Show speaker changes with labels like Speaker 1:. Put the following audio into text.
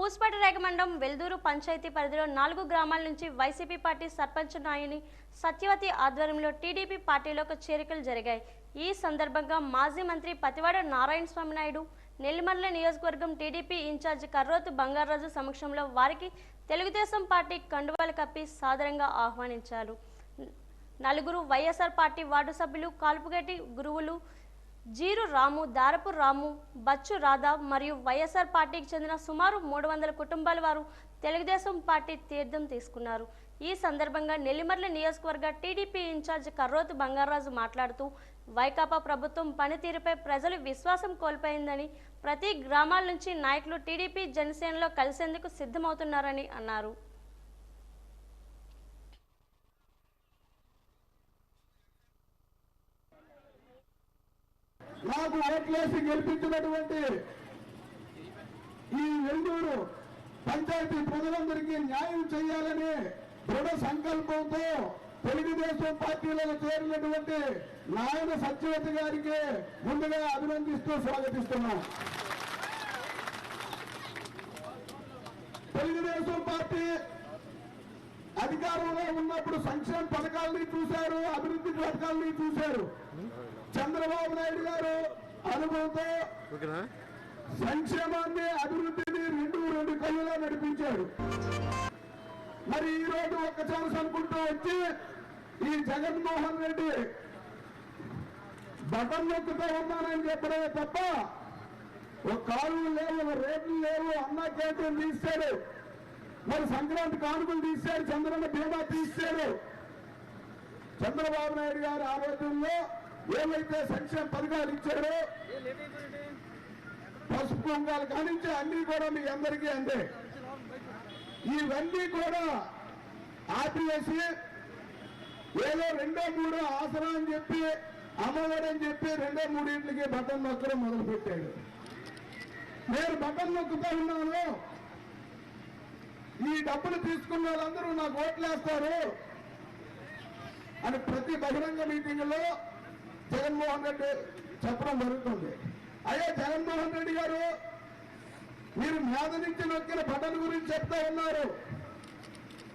Speaker 1: పూస్పేట రేగమండలం వెల్దూరు పంచాయతీ పరిధిలో నాలుగు గ్రామాల నుంచి వైసీపీ పార్టీ సర్పంచ్ నాయని సత్యవతి ఆధ్వర్యంలో టీడీపీ పార్టీలోకి చేరికలు జరిగాయి. ఈ సందర్భంగా మాజీ మంత్రి పతివాడ నారాయణ స్వామి నాయుడు నెల్లిమర్ల నియోజకవర్గం టీడీపీ ఇన్ఛార్జ్ కర్రోతు బంగారాజు సమక్షంలో వారికి తెలుగుదేశం పార్టీ కండువాలు కప్పి సాదరంగా ఆహ్వానించారు. నలుగురు వైఎస్ఆర్ పార్టీ వార్డు సభ్యులు కాల్పుగట్టి గురువులు జీరు రాము దారపు రాము బచ్చు రాధా మరియు వైఎస్ఆర్ పార్టీకి చెందిన సుమారు మూడు వందల కుటుంబాల వారు తెలుగుదేశం పార్టీ తీర్థం తీసుకున్నారు. ఈ సందర్భంగా నెల్లిమర్ల నియోజకవర్గ టీడీపీ ఇన్ఛార్జ్ కర్రోతు బంగారాజు మాట్లాడుతూ వైకాపా ప్రభుత్వం పనితీరుపై ప్రజలు విశ్వాసం కోల్పోయిందని ప్రతి గ్రామాల నుంచి నాయకులు టీడీపీ జనసేనలో కలిసేందుకు సిద్ధమవుతున్నారని అన్నారు.
Speaker 2: నాకు ఓట్లేసి గెలిపించినటువంటి ఈ వెల్లూరు పంచాయతీ ప్రజలందరికీ న్యాయం చేయాలని దృఢ సంకల్పంతో తెలుగుదేశం పార్టీలో చేరినటువంటి నాయన సత్యవతి గారికి ముందుగా అభినందిస్తూ స్వాగతిస్తున్నాం. తెలుగుదేశం పార్టీ అధికారంలో ఉన్నప్పుడు సంక్షేమ పథకాలని చూశారు అభివృద్ధి పథకాలని చూశారు. చంద్రబాబు నాయుడు గారు అనుభవంతో సంక్షేమాన్ని అభివృద్ధిని రెండు రెండు కళ్ళులా నడిపించాడు మరి ఈ రోజు ఒక్క ఛాన్స్ అనుకుంటూ వచ్చి ఈ జగన్మోహన్ రెడ్డి బటన్ నొక్కుతూ ఉన్నానని చెప్పడమే తప్ప ఒక కాలువలు లేవు ఒక రేట్లు లేవు అన్నా క్యాంటీన్ తీశాడు. మరి సంక్రాంతి కానుకలు తీశాడు చంద్రన్న బీమా తీశాడు. చంద్రబాబు నాయుడు గారి ఆలోచనలో ఏవైతే సంక్షేమ పథకాలు ఇచ్చాడో పసుపు కుంకాలు కానించి అన్ని కూడా మీ అందరికీ అందే. ఇవన్నీ కూడా ఆపివేసి ఏదో రెండో మూడో ఆసరా అని చెప్పి అమ్మఒడి అని చెప్పి రెండో మూడింటికి బట్టలు నొక్కడం మొదలుపెట్టాడు. నేను బటన్ నొక్కుతా ఉన్నాను. ఈ డబ్బులు తీసుకున్న వాళ్ళందరూ నాకు ఓట్లేస్తారు. అని ప్రతి బహిరంగ మీటింగ్లో జగన్మోహన్ రెడ్డి చెప్పడం జరుగుతుంది. అయ్యా జగన్మోహన్ రెడ్డి గారు మీరు మీద నుంచి నొక్కిన బటన్ గురించి చెప్తా ఉన్నారు.